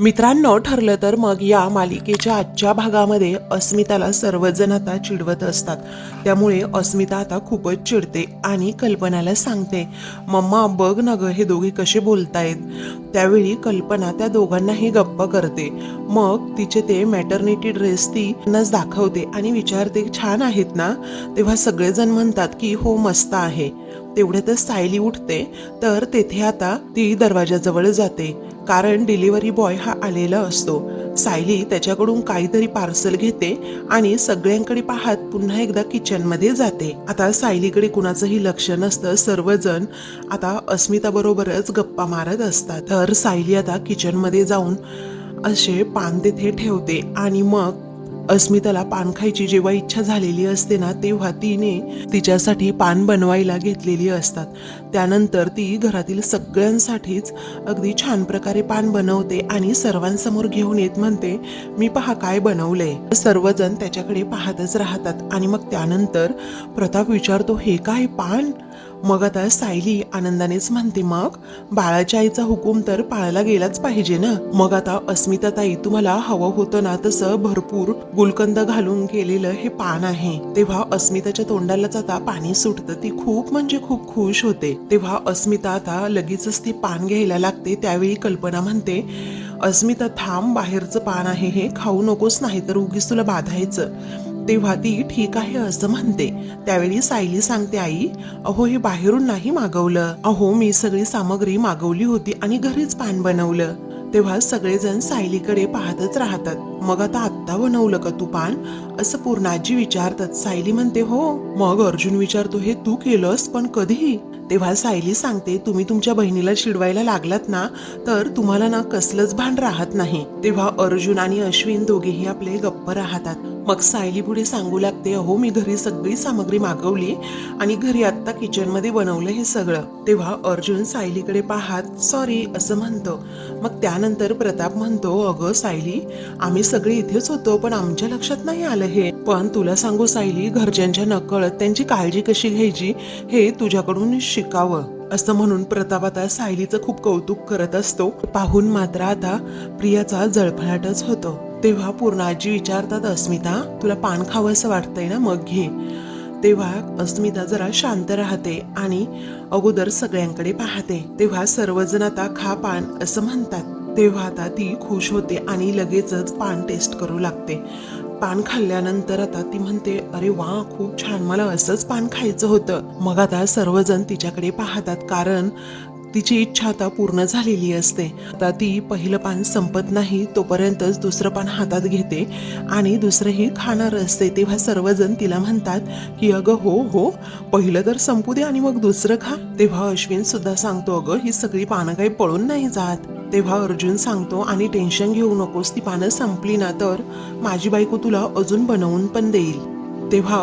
मित्रांनो ठरलं तर मग या मालिकेच्या आजच्या भागामध्ये अस्मिताला सर्वजण आता चिडवत असतात. त्यामुळे अस्मिता आता खूपच चिडते आणि कल्पनाला सांगते मम्मा बघ ना ग हे दोघे कसे बोलतायत. त्यावेळी कल्पना त्या दोघांनाही गप्प करते. मग तिचे ते मॅटर्निटी ड्रेस ती दाखवते आणि विचारते छान आहेत ना? तेव्हा सगळेजण म्हणतात की हो मस्त आहे. तेवढ्यातच सायली उठते तर तेथे आता ती दरवाजाजवळ जाते. कारण डिलिव्हरी बॉय हा आलेला असतो. सायली त्याच्याकडून काहीतरी पार्सल घेते आणि सगळ्यांकडे पाहत पुन्हा एकदा किचनमध्ये जाते. आता सायलीकडे कुणाचंही लक्ष नसतं सर्वजण आता अस्मिता बरोबरच गप्पा मारत असतात. तर सायली आता किचनमध्ये जाऊन असे पान तिथे ठेवते आणि मग अस्मिताला पान खायची जेव्हा इच्छा झालेली असते ना तेव्हा तिने तिच्यासाठी पान बनवायला घेतलेली असतात. त्यानंतर ती घरातील सगळ्यांसाठीच अगदी छान प्रकारे पान बनवते आणि सर्वांसमोर घेऊन येत म्हणते मी पहा काय बनवलंय. सर्वजण त्याच्याकडे पाहतच राहतात आणि मग त्यानंतर प्रताप विचारतो हे काय पान? मग आता सायली आनंदानेच म्हणते मग? बाळाच्या आईचा हुकूम तर पाळला गेलाच पाहिजे ना? मग आता अस्मिता ताई तुम्हाला हवं होतं ना तसं भरपूर गुलकंद घालून केलेलं हे पान आहे. तेव्हा अस्मिताच्या तोंडालाच आता पाणी सुटतं. ती खूप म्हणजे खूप खुश होते. तेव्हा अस्मिता आता लगेचच ते पान घ्यायला लागते. त्यावेळी कल्पना म्हणते अस्मिता थांब बाहेरचं पान आहे हे. खाऊ नकोस नाही तर उगीच तुला बाधायचं. तेव्हा ती ठीक आहे असं म्हणते. त्यावेळी सायली सांगते आई अहो हे बाहेरून नाही मागवलं. अहो मी सगळी सामग्री मागवली होती आणि घरीच पान बनवलं. तेव्हा सगळेजण सायलीकडे पाहतच राहतात. मग आता आत्ता बनवलं का तू पान? असं पूर्णाजी विचारतात. सायली म्हणते हो मग अर्जुन विचारतो हे तू केलंस पण कधी तेव्हा सायली सांगते तुम्ही तुमच्या बहिणीला चिडवायला लागलात ना तर तुम्हाला ना कसलंच भान राहत नाही. तेव्हा अर्जुन आणि अश्विन दोघेही आपले गप्प राहतात. मग सायली पुढे सांगू लागते अहो मी घरी सगळी सामग्री मागवली आणि घरी आत्ता किचनमध्ये बनवलं हे सगळं. तेव्हा अर्जुन सायलीकडे पाहत सॉरी असं म्हणतो. मग त्यानंतर प्रताप म्हणतो अगं सायली आम्ही सगळे इथेच होतो पण आमच्या लक्षात नाही आलं हे. पण तुला सांगू सायली घरच्यांच्या नकळत त्यांची काळजी कशी घ्यायची हे तुझ्याकडून शिकावं. असं म्हणून प्रताप आता सायलीचं खूप कौतुक करत असतो. पाहून मात्र आता प्रियाचा जळफळाटच होतो. तेव्हा पूर्ण आजी विचारतात अस्मिता तुला पान खावं असं वाटतंय ना? मग घे. तेव्हा अस्मिता जरा शांत राहते आणि अगोदर सगळ्यांकडे पाहते. तेव्हा सर्वजण आता खा पान असं म्हणतात. तेव्हा आता ती खुश होते आणि लगेचच पान टेस्ट करू लागते. पान खाल्ल्यानंतर आता ती म्हणते अरे वा खूप छान. मला असंच पान खायचं होतं. मग आता सर्वजण तिच्याकडे पाहतात. कारण तिची इच्छा आता पूर्ण झालेली असते. आता ती पहिलं पान संपत नाही तोपर्यंतच दुसरं पान हातात घेते आणि दुसरंही खाणार असते. तेव्हा सर्वजण तिला म्हणतात की अगं हो हो पहिलं तर संपू दे आणि मग दुसरं खा. तेव्हा अश्विन सुद्धा सांगतो अगं ही सगळी पानं काही पळून नाही जात. तेव्हा अर्जुन सांगतो आणि टेन्शन घेऊ नकोस ती पानं संपली ना तर माझी बायको तुला अजून बनवून पण देईल. तेव्हा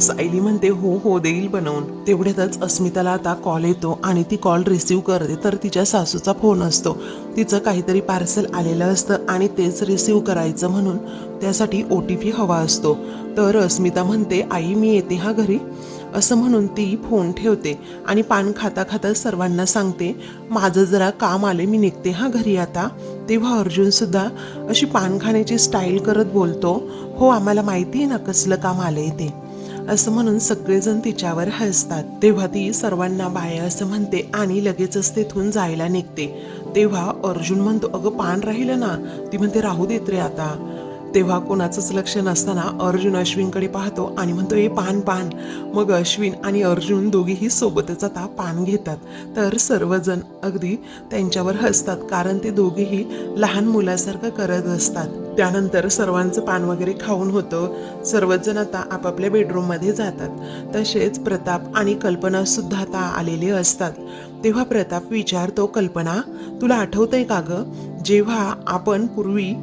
सायली म्हणते हो हो देईल बनवून. तेवढ्यातच अस्मिताला आता कॉल येतो आणि ती कॉल रिसीव करते. तर तिच्या सासूचा फोन असतो. तिचं काहीतरी पार्सल आलेलं असतं आणि तेच रिसीव करायचं म्हणून त्यासाठी ओ टी पी हवा असतो. तर अस्मिता म्हणते आई मी येते हा घरी. असं म्हणून ती फोन ठेवते आणि पान खाता खाता सर्वांना सांगते माझं जरा काम आले मी निघते हा घरी आता. तेव्हा अर्जुन सुद्धा अशी पान खाण्याची स्टाईल करत बोलतो हो आम्हाला माहिती आहे ना कसलं काम आलंय ते. असं म्हणून सगळेजण तिच्यावर हसतात. तेव्हा ती सर्वांना बाय असं म्हणते आणि लगेचच तेथून जायला निघते. तेव्हा अर्जुन म्हणतो अगं पान राहिलं ना. ती म्हणते राहू देत रे आता. तेव्हा कोणाचंच लक्ष नसताना अर्जुन अश्विनकडे पाहतो आणि म्हणतो ए पान पान. मग अश्विन आणि अर्जुन दोघेही सोबतच आता पान घेतात. तर सर्वजण अगदी त्यांच्यावर हसतात कारण ते दोघेही लहान मुलासारखं करत असतात. त्यानंतर सर्वांचं पान वगैरे खाऊन होतं. सर्वजण आता आपापल्या बेडरूममध्ये जातात. तसेच प्रताप आणि कल्पना सुद्धा आता आलेले असतात. तेव्हा प्रताप विचारतो कल्पना तुला आठवतंय का ग? जेव्हा आपण पूर्वी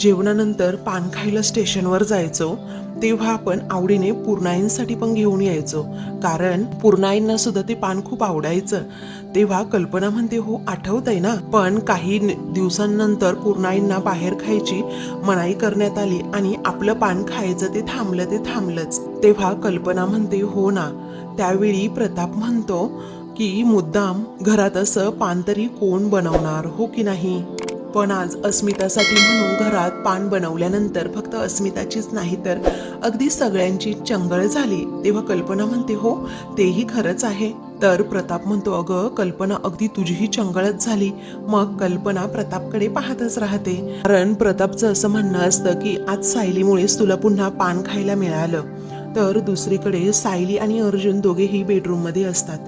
जेवणानंतर पान खायला स्टेशनवर जायचो तेव्हा आपण आवडीने पूर्णाईंसाठी पण घेऊन यायचो. कारण पूर्णाईंना सुद्धा ते पान खूप आवडायचं. तेव्हा कल्पना म्हणते हो आठवतंय ना? पण काही दिवसांनंतर पूर्णाईंना बाहेर खायची मनाई करण्यात आली आणि आपलं पान खायचं ते थांबलं ते थांबलंच. तेव्हा कल्पना म्हणते हो ना. त्यावेळी प्रताप म्हणतो की मुद्दाम घरात असं पान तरी कोण बनवणार हो की नाही? पण आज अस्मितासाठी म्हणून घरात पान बनवल्यानंतर फक्त अस्मिताचीच नाही तर अगदी सगळ्यांची चंगळ झाली. तेव्हा कल्पना म्हणते हो तेही खरंच आहे. तर प्रताप म्हणतो अगं कल्पना अगदी तुझीही चंगळच झाली. मग कल्पना प्रतापकडे पाहतच राहते. कारण प्रतापचं असं म्हणणं असतं की आज सायलीमुळेच तुला पुन्हा पान खायला मिळालं. तर दुसरीकडे सायली आणि अर्जुन दोघेही बेडरूममध्ये असतात.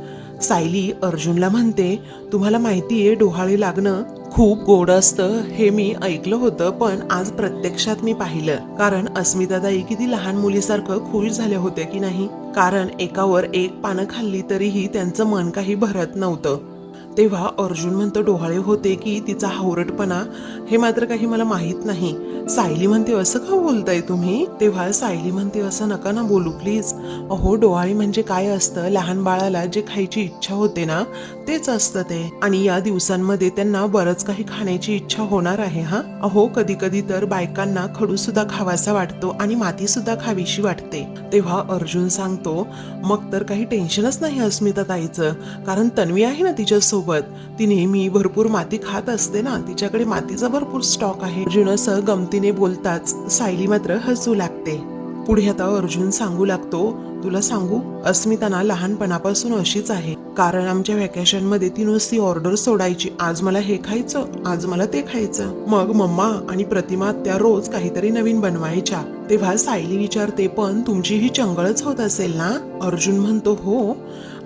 सायली अर्जुनला म्हणते तुम्हाला माहिती आहे डोहाळे लागणं खूप गोड असतं हे मी ऐकलं होतं पण आज प्रत्यक्षात मी पाहिलं. कारण अस्मिताताई किती लहान मुलीसारखं खुश झाल्या होत्या की नाही? कारण एकावर एक पानं खाल्ली तरीही त्यांचं मन काही भरत नव्हतं. तेव्हा अर्जुन म्हणतो डोहाळे होते की तिचा हावरटपणा हे मात्र काही मला माहीत नाही. सायली म्हणते असं का बोलताय तुम्ही? तेव्हा सायली म्हणते असं नका ना बोलू प्लीज अहो डोहाळी म्हणजे काय असतं? लहान बाळाला जे खायची इच्छा होते ना तेच असतं ते. आणि या दिवसांमध्ये त्यांना बरंच काही खाण्याची इच्छा होणार आहे हा? अहो कधी कधी तर बायकांना खडू सुद्धा खावासा वाटतो आणि माती सुद्धा खावीशी वाटते. तेव्हा अर्जुन सांगतो मग तर काही टेन्शनच नाही अस्मिता ताईचं कारण तन्वी आहे ना तिच्यासोबत. सोबत. ती नेहमी भरपूर माती खात असते ना. तिच्याकडे मातीचा भरपूर स्टॉक आहे. अर्जुन असं गमतीने बोलताच सायली मात्र हसू लागते. पुढे आता अर्जुन सांगू लागतो तुला सांगू अस्मितांना लहानपणापासून अशीच आहे. कारण आमच्या व्हॅकेशनमध्ये ती नुसती ऑर्डर सोडायची. आज मला हे खायचं आज मला ते खायचं. मग मम्मा आणि प्रतिमा त्या रोज काहीतरी नवीन बनवायच्या. तेव्हा सायली विचारते पण तुमची ही चंगळच होत असेल ना? अर्जुन म्हणतो हो.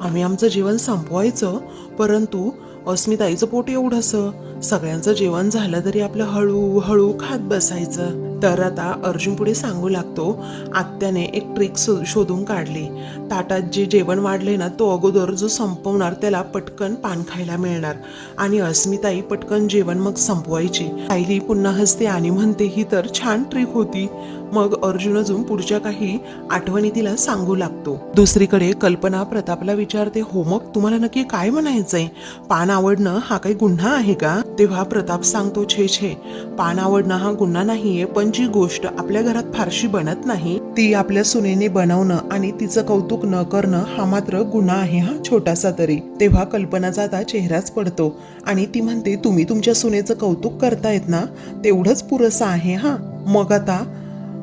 आम्ही आमचं जेवण संपवायचं परंतु अस्मिताईचं पोट एवढंसं सगळ्यांचं जेवण झालं तरी आपलं हळू हळू खात बसायचं. तर आता अर्जुन पुढे सांगू लागतो आत्याने एक ट्रिक शोधून काढली. ताटात जे जेवण वाढले ना तो अगोदर जो संपवणार त्याला पटकन पान खायला मिळणार. आणि अस्मिताई पटकन जेवण मग संपवायची. सायली पुन्हा हसते आणि म्हणते ही तर छान ट्रिक होती. मग अर्जुन अजून पुढच्या काही आठवणी तिला सांगू लागतो. दुसरीकडे कल्पना प्रतापला विचारते हो मग तुम्हाला नक्की काय म्हणायचंय? पान आवडणं हा काही गुन्हा आहे का? तेव्हा प्रताप सांगतो छे छे पान आवडणं हा गुन्हा नाहीये पण जी गोष्ट आपल्या घरात फारशी बनत नाही ती आपल्या सुनेने बनवणं आणि तिचं कौतुक न करणं हा मात्र गुन्हा आहे हा छोटासा तरी. तेव्हा कल्पनाचा आता चेहराच पडतो आणि ती म्हणते तुम्ही तुमच्या सुनेचं कौतुक करतायत ना? तेवढंच पुरेसं आहे हा. मग आता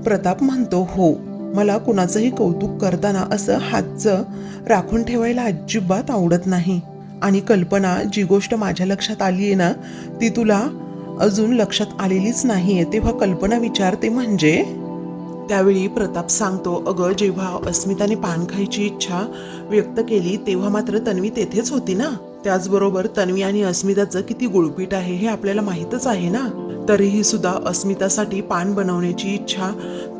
प्रताप म्हणतो हो मला कुणाचंही कौतुक करताना असं हातचं राखून ठेवायला अजिबात आवडत नाही. आणि कल्पना जी गोष्ट माझ्या लक्षात आली आहे ना ती तुला अजून लक्षात आलेलीच नाही आहे तेव्हा कल्पना विचारते म्हणजे? त्यावेळी प्रताप सांगतो अगं जेव्हा अस्मिताने पान खायची इच्छा व्यक्त केली तेव्हा मात्र तन्वी तेथेच होती ना. त्याचबरोबर तन्वी आणि अस्मिताचं किती गुळपीट आहे हे आपल्याला माहीतच आहे ना. तरीही सुद्धा अस्मितासाठी पान बनवण्याची इच्छा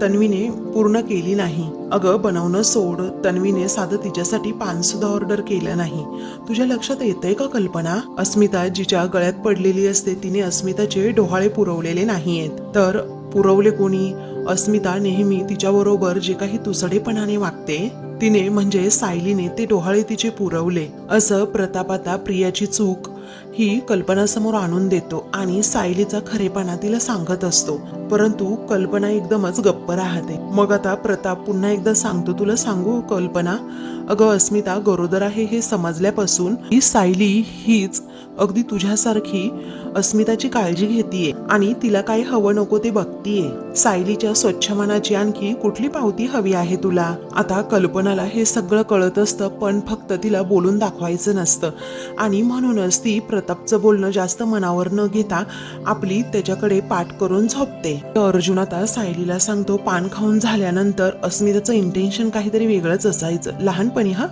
तन्वीने पूर्ण केली नाही. अगं बनवणं सोड. तन्वीने साधं तिच्यासाठी पान सुद्धा ऑर्डर केलं नाही. तुझ्या लक्षात येतंय का कल्पना? अस्मिता जिच्या गळ्यात पडलेली असते तिने अस्मिताचे डोहाळे पुरवलेले नाहीयेत. तर पुरवले कोणी? अस्मिता नेहमी तिच्याबरोबर जे काही तुसडेपणाने वागते तिने म्हणजे सायलीने ते डोहाळे तिचे पुरवले. असं प्रताप आता प्रियाची चूक ही कल्पनासमोर आणून देतो आणि सायलीचा खरेपणा तिला सांगत असतो. परंतु कल्पना एकदमच गप्प राहते. मग आता प्रताप पुन्हा एकदा सांगतो तुला सांगू कल्पना? अगं अस्मिता गरोदर आहे हे समजल्यापासून ही सायली हीच अगदी तुझ्यासारखी अस्मिताची काळजी घेतीये आणि तिला काय हवं नको ते बघतीये. सायलीच्या स्वच्छ मनाची आणखी कुठली पावती हवी आहे तुला? आता कल्पनाला हे सगळं कळत असतं पण फक्त तिला बोलून दाखवायचं नसतं. आणि म्हणूनच ती प्रतापचं बोलणं जास्त मनावर न घेता आपली त्याच्याकडे पाठ करून झोपते. अर्जुन आता सायलीला सांगतो पान खाऊन झाल्यानंतर अस्मिताचं इंटेन्शन काहीतरी वेगळंच असायचं. लहानपणी हा?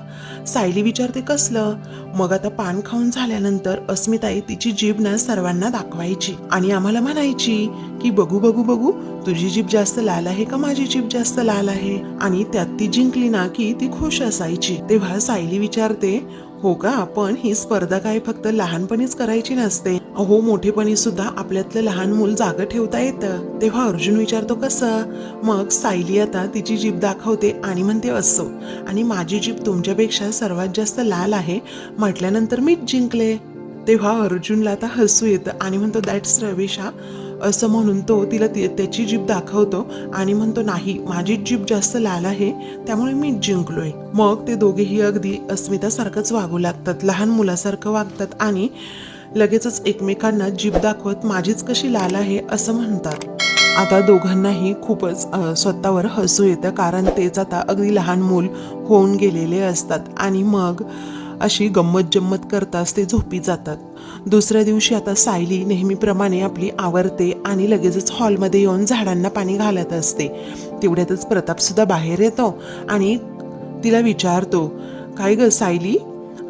सायली विचारते कसलं? मग आता पान खाऊन झाल्यानंतर अस्मिताई तिची जीभ ना सर्वांना दाखवायची आणि आम्हाला म्हणायची की बघू बघू बघू तुझी जीभ जास्त लाल आहे का? माझी जीभ जास्त लाल आहे? आणि त्यात ती जिंकली ना की ती खुश असायची. तेव्हा सायली विचारते हो का? पण ही स्पर्धा काय फक्त लहानपणीच करायची नसते? हो मोठेपणी सुद्धा आपल्यातलं लहान मूल जागं ठेवता येतं. तेव्हा अर्जुन विचारतो कसं? मग सायली आता तिची जीभ दाखवते आणि म्हणते असो. आणि माझी जीभ तुमच्यापेक्षा सर्वात जास्त लाल आहे. म्हटल्यानंतर मीच जिंकले. तेव्हा अर्जुनला आता हसू येतं आणि म्हणतो दॅट्स रविशा. असं म्हणून तो तिला ती- त्याची जीभ दाखवतो आणि म्हणतो नाही माझी जीभ जास्त लाल आहे त्यामुळे मी जिंकलोय. मग ते दोघेही अगदी अस्मितासारखंच वागू लागतात लहान मुलासारखं वागतात आणि लगेचच एकमेकांना जीभ दाखवत माझीच कशी लाल आहे? असं म्हणतात. आता दोघांनाही खूपच स्वतःवर हसू येतं कारण तेच आता अगदी लहान मूल होऊन गेलेले असतात. आणि मग अशी गंमत जम्मत करताच ते झोपी जातात. दुसऱ्या दिवशी आता सायली नेहमीप्रमाणे आपली आवरते आणि लगेचच हॉलमध्ये येऊन झाडांना पाणी घालत असते. तेवढ्यातच प्रतापसुद्धा बाहेर येतो आणि तिला विचारतो काय ग सायली?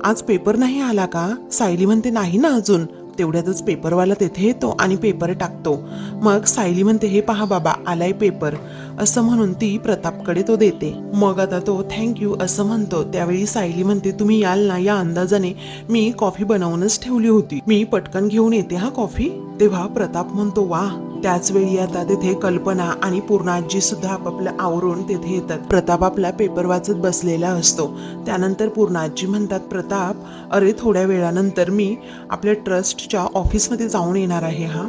आज पेपर नाही आला का? सायली म्हणते नाही ना अजून. तेवढ्यातच पेपरवाला तेथे येतो आणि पेपर टाकतो. मग सायली म्हणते हे पहा बाबा आलाय पेपर. असं म्हणून ती प्रतापकडे तो देते. मग आता तो थँक्यू असं म्हणतो. त्यावेळी सायली म्हणते तुम्ही याल ना या अंदाजाने मी कॉफी बनवूनच ठेवली होती. मी पटकन घेऊन येते हा कॉफी. तेव्हा प्रताप म्हणतो वा त्याच वेळी आता तिथे कल्पना आणि पूर्णाजी सुद्धा आपापलं आवरून तिथे येतात. प्रताप आपला पेपर वाचत बसलेला असतो. त्यानंतर पूर्णाजी म्हणतात प्रताप अरे थोड्या वेळानंतर मी आपल्या ट्रस्टच्या ऑफिसमध्ये जाऊन येणार आहे हा.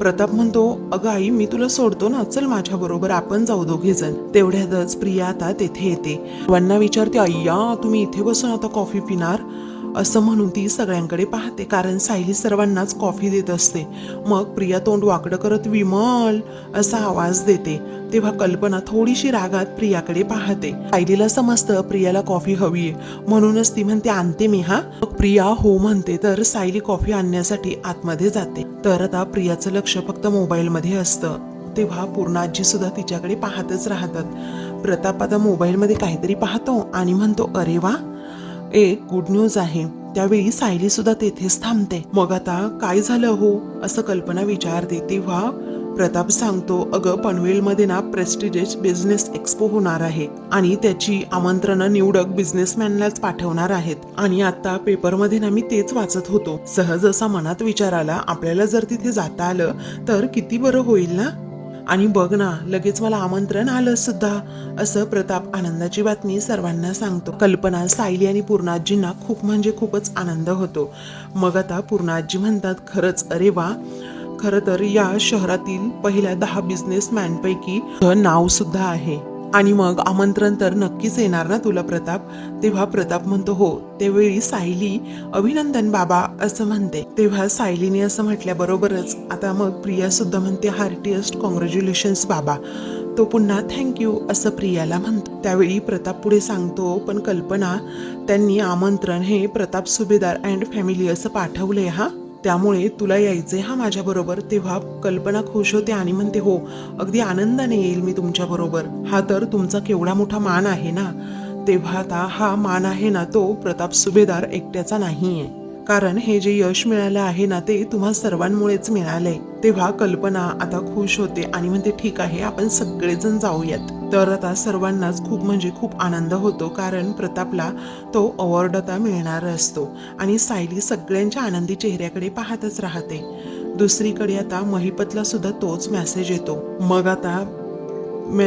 प्रताप म्हणतो अगं आई मी तुला सोडतो ना चल माझ्याबरोबर आपण जाऊ दोघे जण. तेवढ्यातच प्रिया आता तेथे येते. वन्ना विचारते अय्या तुम्ही इथे बसून आता कॉफी पिणार? असं म्हणून ती सगळ्यांकडे पाहते कारण सायली सर्वांनाच कॉफी देत असते. मग प्रिया तोंड वाकडं करत विमल असा आवाज देते. तेव्हा कल्पना थोडीशी रागात प्रियाकडे पाहते. सायलीला समजतं प्रियाला कॉफी हवीये म्हणूनच ती म्हणते आणते मी हा. मग प्रिया हो म्हणते तर सायली कॉफी आणण्यासाठी आतमध्ये जाते. तर आता प्रियाचं लक्ष फक्त मोबाईलमध्ये असतं. तेव्हा पूर्णाजी सुद्धा तिच्याकडे पाहतच राहतात. प्रताप आता मोबाईलमध्ये काहीतरी पाहतो आणि म्हणतो अरे वा एक गुड न्यूज आहे. त्यावेळी सायली सुद्धा तेथेच थांबते. मग आता काय झालं हो? असं कल्पना विचारते. तेव्हा प्रताप सांगतो अगं पनवेलमध्ये ना प्रेस्टिजियस बिझनेस एक्सपो होणार आहे आणि त्याची आमंत्रणं निवडक बिझनेसमॅनलाच पाठवणार आहेत. आणि आता पेपरमध्ये ना मी तेच वाचत होतो. सहज असा मनात विचार आला आपल्याला जर तिथे जाता आलं तर किती बरं होईल ना? आणि बघ ना लगेच मला आमंत्रण आलं सुद्धा. असं प्रताप आनंदाची बातमी सर्वांना सांगतो. कल्पना सायली आणि पूर्णाजींना खूप म्हणजे खूपच आनंद होतो. मग आता पूर्णाजी म्हणतात खरंच अरे वा. खरं तर या शहरातील पहिल्या दहा बिझनेसमॅनपैकी नाव सुद्धा आहे. आणि मग आमंत्रण तर नक्कीच येणार ना तुला प्रताप? तेव्हा प्रताप म्हणतो हो. त्यावेळी सायली अभिनंदन बाबा असं म्हणते. तेव्हा सायलीने असं म्हटल्याबरोबरच आता मग प्रिया सुद्धा म्हणते हार्टिएस्ट कॉंग्रॅच्युलेशन्स बाबा. तो पुन्हा थँक्यू असं प्रियाला म्हणतो. त्यावेळी प्रताप पुढे सांगतो पण कल्पना त्यांनी आमंत्रण हे प्रताप सुभेदार अँड फॅमिली असं पाठवलंय हा? त्यामुळे तुला यायचंय हा माझ्याबरोबर तेव्हा कल्पना खुश होते आणि म्हणते हो अगदी आनंदाने येईल मी तुमच्या बरोबर हा तर तुमचा केवढा मोठा मान आहे ना? तेव्हा आता हा मान आहे ना तो प्रताप सुभेदार एकट्याचा नाहीये. कारण हे जे यश मिळालं आहे ना ते तुम्हा सर्वांमुळेच मिळालंय. तेव्हा कल्पना आता खुश होते आणि म्हणते ठीक आहे आपण सगळेजण जाऊयात. तर आता सर्वांनाच खूप म्हणजे खूप आनंद होतो कारण प्रतापला तो अवॉर्ड आता मिळणार असतो आणि सायली सगळ्यांच्या आनंदी चेहऱ्याकडे पाहतच राहते. दुसरीकडे आता महिपतला सुद्धा तोच मेसेज येतो. मग आता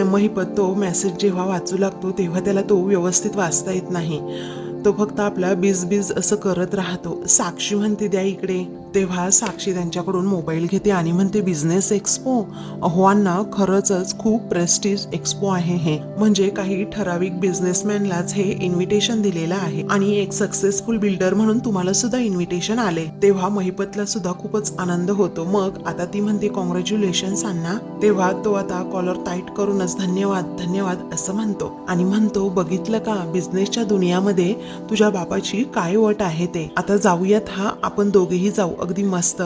महिपत तो मेसेज जेव्हा वाचू लागतो तेव्हा त्याला तो व्यवस्थित वाचता येत नाही. तो फक्त आपला बीज बीज असं करत राहतो. साक्षी म्हणते द्या इकडे. तेव्हा साक्षी त्यांच्याकडून मोबाईल घेते आणि म्हणते बिझनेस एक्सपो? अहो खरंच खूप प्रेस्टिज एक्सपो आहे हे. म्हणजे काही ठराविक बिझनेसमॅनलाच हे इन्व्हिटेशन दिलेलं आहे. आणि एक सक्सेसफुल बिल्डर म्हणून तुम्हाला सुद्धा इन्व्हिटेशन आले. तेव्हा महिपतला सुद्धा खूपच आनंद होतो. मग आता ती म्हणते कॉंग्रॅच्युलेशन अण्णा. तेव्हा तो आता कॉलर टाईट करूनच धन्यवाद धन्यवाद असं म्हणतो. आणि म्हणतो बघितलं का बिझनेसच्या दुनियामध्ये तुझ्या बापाची काय वट आहे ते? आता जाऊयात हा आपण दोघेही जाऊ. अगदी मस्त.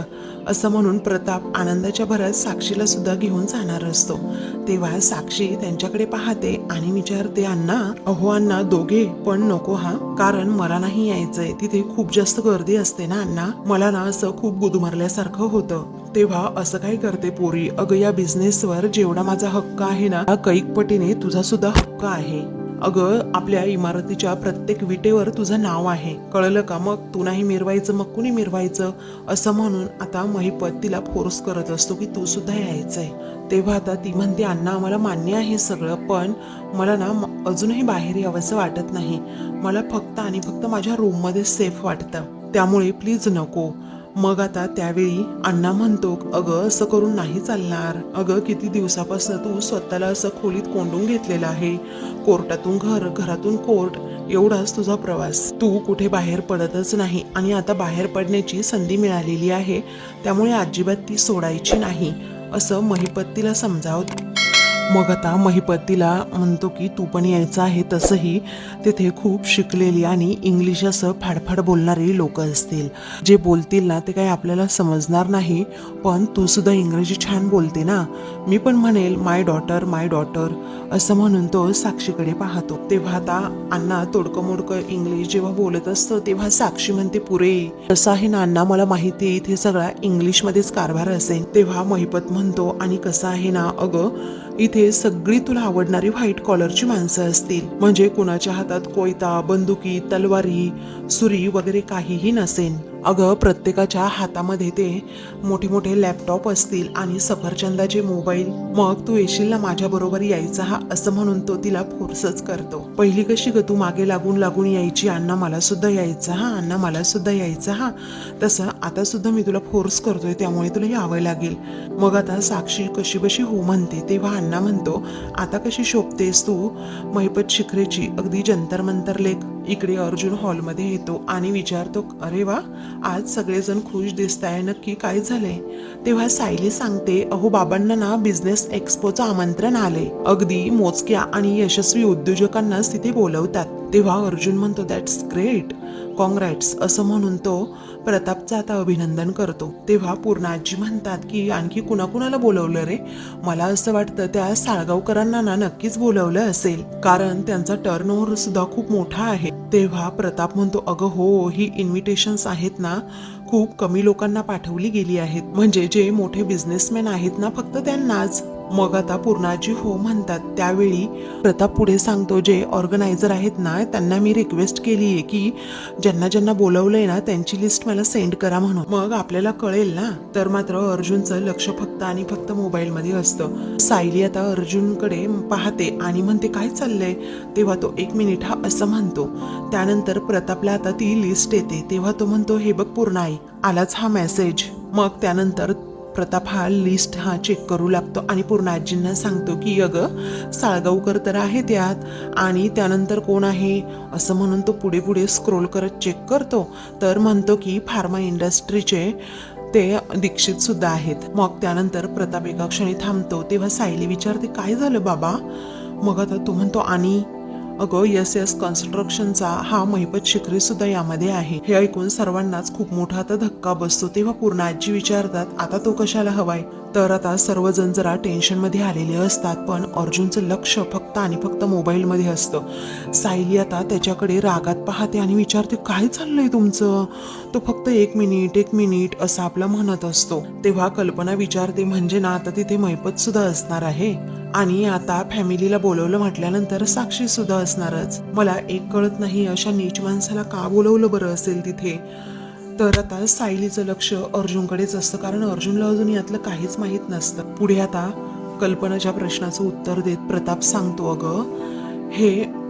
असं म्हणून प्रताप आनंदाच्या भरात साक्षीला सुद्धा घेऊन जाणार असतो. तेव्हा साक्षी त्यांच्याकडे पाहते आणि विचारते अण्णा अहो अण्णा दोघे पण नको हा. कारण मला नाही यायचंय. तिथे खूप जास्त गर्दी असते ना अण्णा? मला ना असं खूप गुदमरल्यासारखं होतं. तेव्हा असं काय करते पोरी? अगं या बिझनेसवर जेवढा माझा हक्क आहे ना त्या तुझा सुद्धा हक्क आहे. अगं आपल्या इमारतीच्या प्रत्येक विटेवर तुझं नाव आहे. कळलं का मग? तू नाही मिरवायचं मग कुणी मिरवायचं? असं म्हणून आता महिपत तिला फोर्स करत असतो की तू सुद्धा यायचंय. तेव्हा आता ती म्हणते अण्णा आम्हाला मान्य आहे सगळं पण मला ना अजूनही बाहेर यावंसं वाटत नाही. मला फक्त आणि फक्त माझ्या रूममध्ये सेफ वाटतं. त्यामुळे प्लीज नको. मग आता त्यावेळी अण्णा म्हणतो अगं असं करून नाही चालणार. अगं किती दिवसापासून तू स्वतःला असं खोलीत कोंडून घेतलेलं आहे. कोर्टातून घर घरातून कोर्ट. एवढाच तुझा प्रवास. तू कुठे बाहेर पडतच नाही आणि आता बाहेर पडण्याची संधी मिळालेली आहे. त्यामुळे अजिबात ती सोडायची नाही. असं महिपत तिला समजावत मग आता महिपतीला म्हणतो की तू पण यायचं आहे तसंही. तिथे खूप शिकलेली आणि इंग्लिश असं फाडफाड बोलणारी लोक असतील. जे बोलतील ना ते काही आपल्याला समजणार नाही. पण तू सुद्धा इंग्रजी छान बोलते ना. मी पण म्हणेल माय डॉटर माय डॉटर असं म्हणून तो साक्षीकडे पाहतो. तेव्हा आता अण्णा तोडकं मोडकं इंग्लिश जेव्हा बोलत असतं तेव्हा साक्षी म्हणते पुरे तसं आहे ना अण्णा मला माहिती आहे इथे सगळा इंग्लिशमध्येच कारभार असेल. तेव्हा महिपत म्हणतो आणि कसं आहे ना अगं इथे सगळी तुला आवडणारी व्हाईट कॉलरची माणसं असतील. म्हणजे कुणाच्या हातात कोयता बंदुकी तलवारी सुरी वगैरे काहीही नसेल अगं प्रत्येकाच्या हातामध्ये ते मोठे मोठे लॅपटॉप असतील आणि सफरचंदाचे मोबाईल मग तू येशील ना माझ्या बरोबर यायचा हा असं म्हणून तो तिला फोर्सच करतो. पहिली कशी ग तू मागे लागून लागून यायची अण्णा मला सुद्धा यायचं हा अण्णा मला सुद्धा यायचं हा. तसं आता सुद्धा मी तुला फोर्स करतोय त्यामुळे तुला यावं लागेल. मग आता साक्षी कशी बशी हो म्हणते तेव्हा अण्णा म्हणतो आता कशी शोभतेस तू महिपत शिखरेची अगदी जंतर मंतर लेख. इकडे अर्जुन हॉलमध्ये येतो आणि विचारतो अरे वा आज सगळेजण खुश दिसताय नक्की काय झालंय? तेव्हा सायली सांगते अहो बाबांना ना बिझनेस एक्सपोचं आमंत्रण आले अगदी मोजक्या आणि यशस्वी उद्योजकांनाच तिथे बोलवतात. तेव्हा अर्जुन म्हणतो दॅट्स ग्रेट कॉंग्रॅट्स असं म्हणून तो प्रतापचं आता अभिनंदन करतो. तेव्हा पूर्णाजी म्हणतात की आणखी कुणाकुणाला बोलवलं रे? मला असं वाटतं त्या साळगावकरांना ना नक्कीच बोलवलं असेल. कारण त्यांचा टर्न ओव्हर सुद्धा खूप मोठा आहे. तेव्हा प्रताप म्हणतो अगं हो ही इन्व्हिटेशन्स आहेत ना खूप कमी लोकांना पाठवली गेली आहेत. म्हणजे जे मोठे बिझनेसमॅन आहेत ना फक्त त्यांनाच. मग आता पूर्णाजी हो म्हणतात त्यावेळी प्रताप पुढे सांगतो जे ऑर्गनायझर आहेत ना त्यांना मी रिक्वेस्ट केली आहे की ज्यांना ज्यांना बोलवलंय ना त्यांची लिस्ट मला सेंड करा म्हणून. मग आपल्याला कळेल ना? तर मात्र अर्जुनचं लक्ष फक्त आणि फक्त मोबाईलमध्ये असतं. सायली आता अर्जुनकडे पाहते आणि म्हणते काय चाललंय? तेव्हा तो एक मिनिट हा असं म्हणतो. त्यानंतर प्रतापला आता ती लिस्ट येते. तेव्हा तो म्हणतो हे बघ पूर्ण आई आलाच हा मेसेज मग त्यानंतर प्रताप हा लिस्ट हा चेक करू लागतो. आणि पूर्ण आजींना सांगतो की अगं साळगावकर तर आहे त्यात. आणि त्यानंतर कोण आहे? असं म्हणून तो पुढे पुढे स्क्रोल करत चेक करतो. तर म्हणतो की फार्मा इंडस्ट्रीचे ते दीक्षित सुद्धा आहेत. मग त्यानंतर प्रताप एका क्षणी थांबतो. तेव्हा सायली विचारते काय झालं बाबा? मग आता तो म्हणतो आणि अगं यस यस कन्स्ट्रक्शनचा हा महिपत शिखरे सुद्धा यामध्ये आहे. हे ऐकून सर्वांनाच खूप मोठा आता धक्का बसतो तेव्हा पूर्ण आजी विचारतात आता तो कशाला हवाय? तर आता सर्वजण जरा टेन्शनमध्ये आलेले असतात पण अर्जुनचं लक्ष फक्त आणि फक्त मोबाईलमध्ये असतं. सायली आता त्याच्याकडे रागात पाहते आणि विचारते काय चाललंय तुमचं? तो फक्त एक मिनिट एक मिनिट असं आपला म्हणत असतो. तेव्हा कल्पना विचारते म्हणजे ना आता तिथे मैपत सुद्धा असणार आहे? आणि आता फॅमिलीला बोलवलं म्हटल्यानंतर साक्षी सुद्धा असणारच. मला एक कळत नाही अशा नीच माणसाला का बोलवलं बरं असेल तिथे? तर आता सायलीचं लक्ष अर्जुनकडेच असतं. कारण अर्जुनला अजून यातलं काहीच माहीत नसतं. पुढे आता कल्पनाच्या प्रश्नाचं उत्तर देत प्रताप सांगतो अगं. हे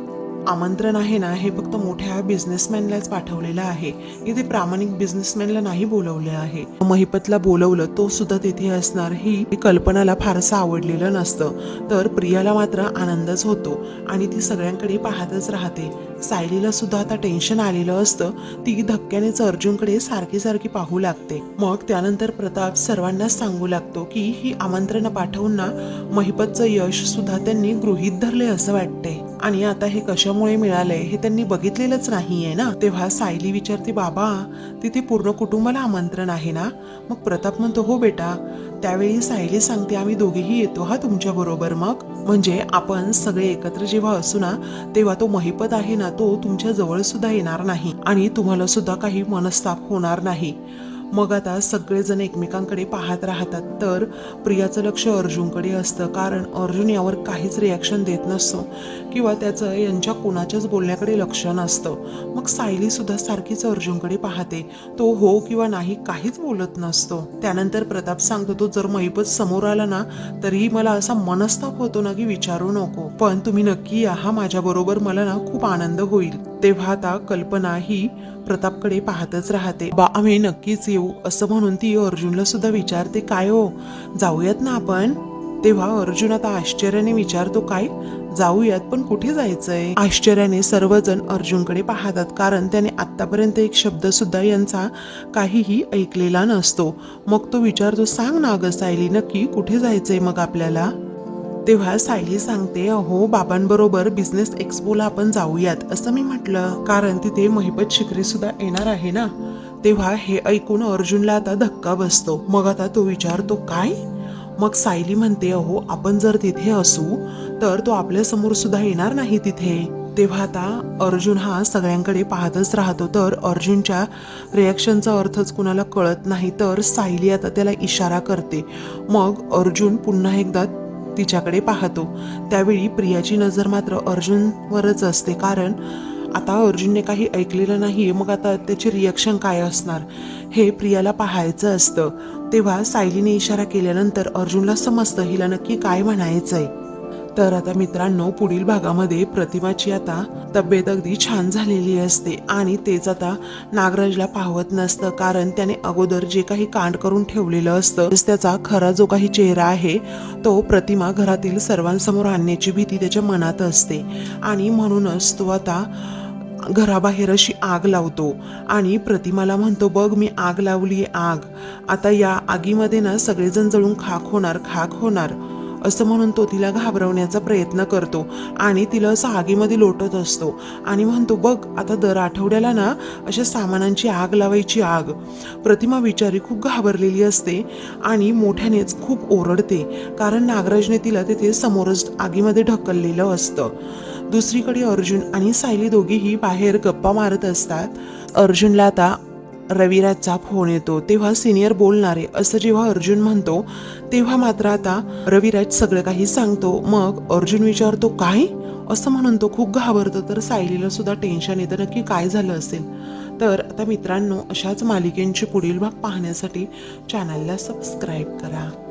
आमंत्रण आहे ना हे फक्त मोठ्या बिझनेसमॅनलाच पाठवलेलं आहे. इथे प्रामाणिक बिझनेसमॅनला नाही बोलवलं आहे. महिपतला बोलवलं तो सुद्धा तिथे असणार ही कल्पनाला फारसं आवडलेलं नसतं. तर प्रियाला मात्र आनंदच होतो आणि ती सगळ्यांकडे पाहतच राहते. सायलीला सुद्धा आता टेन्शन आलेलं असतं. ती धक्क्यानेच अर्जुनकडे सारखी सारखी पाहू लागते. मग त्यानंतर प्रताप सर्वांना सांगू लागतो की ही आमंत्रण पाठवून ना महिपतचं यश सुद्धा त्यांनी गृहीत धरले असं वाटतंय. आणि आता हे कशामुळे मिळालंय हे त्यांनी बघितलेलंच नाहीये ना? तेव्हा सायली विचारते बाबा तिथे पूर्ण कुटुंबाला आमंत्रण आहे ना? मग प्रताप म्हणतो हो बेटा. त्यावेळी सायली सांगते आम्ही दोघेही येतो हा तुमच्या बरोबर मग? म्हणजे आपण सगळे एकत्र जेव्हा असू ना तेव्हा तो महिपत आहे ना तो तुमच्या जवळ सुद्धा येणार नाही आणि तुम्हाला सुद्धा काही मनस्ताप होणार नाही. मग आता सगळेजण एकमेकांकडे पाहत राहतात. तर प्रियाचं लक्ष अर्जुनकडे असतं कारण अर्जुन यावर काहीच रिॲक्शन देत नसतो किंवा त्याचं यांच्या कोणाच्याच बोलण्याकडे लक्ष नसतं. मग सायलीसुद्धा सारखीच अर्जुनकडे पाहते. तो हो किंवा नाही काहीच बोलत नसतो. त्यानंतर प्रताप सांगतो तो जर मैपत समोर आला ना तरीही मला असा मनस्ताप होतो ना की विचारू नको. पण तुम्ही नक्की या. हा माझ्याबरोबर मला ना खूप आनंद होईल. तेव्हा आता कल्पना ही प्रतापकडे पाहतच राहते. बा आम्ही नक्कीच येऊ असं म्हणून ती अर्जुनला सुद्धा विचारते काय हो जाऊयात ना आपण? तेव्हा अर्जुन आता आश्चर्याने विचारतो काय? जाऊयात पण कुठे जायचंय? आश्चर्याने सर्वजण अर्जुनकडे पाहतात कारण त्याने आतापर्यंत एक शब्द सुद्धा यांचा काहीही ऐकलेला नसतो. मग तो विचारतो सांग ना ग सायली नक्की कुठे जायचंय मग आपल्याला? तेव्हा सायली सांगते अहो बाबांबरोबर बिझनेस एक्सपोला आपण जाऊयात असं मी म्हटलं. कारण तिथे महिपत शिकरे सुद्धा येणार आहे ना? तेव्हा हे ऐकून अर्जुनला आता धक्का बसतो. मग आता तो विचारतो काय? मग सायली म्हणते अहो आपण जर तिथे असू तर तो आपल्यासमोर सुद्धा येणार नाही तिथे. तेव्हा आता अर्जुन हा सगळ्यांकडे पाहतच राहतो. तर अर्जुनच्या रिॲक्शनचा अर्थच कुणाला कळत नाही तर सायली आता त्याला इशारा करते. मग अर्जुन पुन्हा एकदा तिच्याकडे पाहतो. त्यावेळी प्रियाची नजर मात्र अर्जुनवरच असते. कारण आता अर्जुनने काही ऐकलेलं नाही मग आता त्याची रिॲक्शन काय असणार? हे प्रियाला पाहायचं असतं. तेव्हा सायलीने इशारा केल्यानंतर अर्जुनला समजतं हिला नक्की काय म्हणायचं आहे तर आता मित्रांनो पुढील भागामध्ये प्रतिमाची आता तब्येत अगदी छान झालेली असते आणि तेच आता नागराजला पाहवत नसतं कारण त्याने अगोदर जे काही कांड करून ठेवलेलं असतं त्याचा खरा जो काही चेहरा आहे तो प्रतिमा घरातील सर्वांसमोर आणण्याची भीती त्याच्या मनात असते. आणि म्हणूनच तो आता घराबाहेर अशी आग लावतो आणि प्रतिमाला म्हणतो बघ मी आग लावली आग. आता या आगीमध्ये ना सगळेजण जळून खाक होणार खाक होणार. असं म्हणून तो तिला घाबरवण्याचा प्रयत्न करतो आणि तिला असं आगीमध्ये लोटत असतो. आणि म्हणतो बघ आता दर आठवड्याला ना अशा सामानांची आग लावायची आग. प्रतिमा विचारी खूप घाबरलेली असते आणि मोठ्यानेच खूप ओरडते कारण नागराजने तिला तिथे समोरच आगीमध्ये ढकललेलं असतं. दुसरीकडे अर्जुन आणि सायली दोघीही बाहेर गप्पा मारत असतात. अर्जुनला आता रवीराजचा फोन येतो. तेव्हा सिनियर बोलणारे असं जेव्हा अर्जुन म्हणतो तेव्हा मात्र आता रविराज सगळं काही सांगतो. मग अर्जुन विचारतो काय? असं म्हणून तो खूप घाबरतो. तर सायलीला सुद्धा टेन्शन येतं. नक्की काय झालं असेल? तर आता मित्रांनो अशाच मालिकेंची पुढील भाग पाहण्यासाठी चॅनलला सबस्क्राईब करा.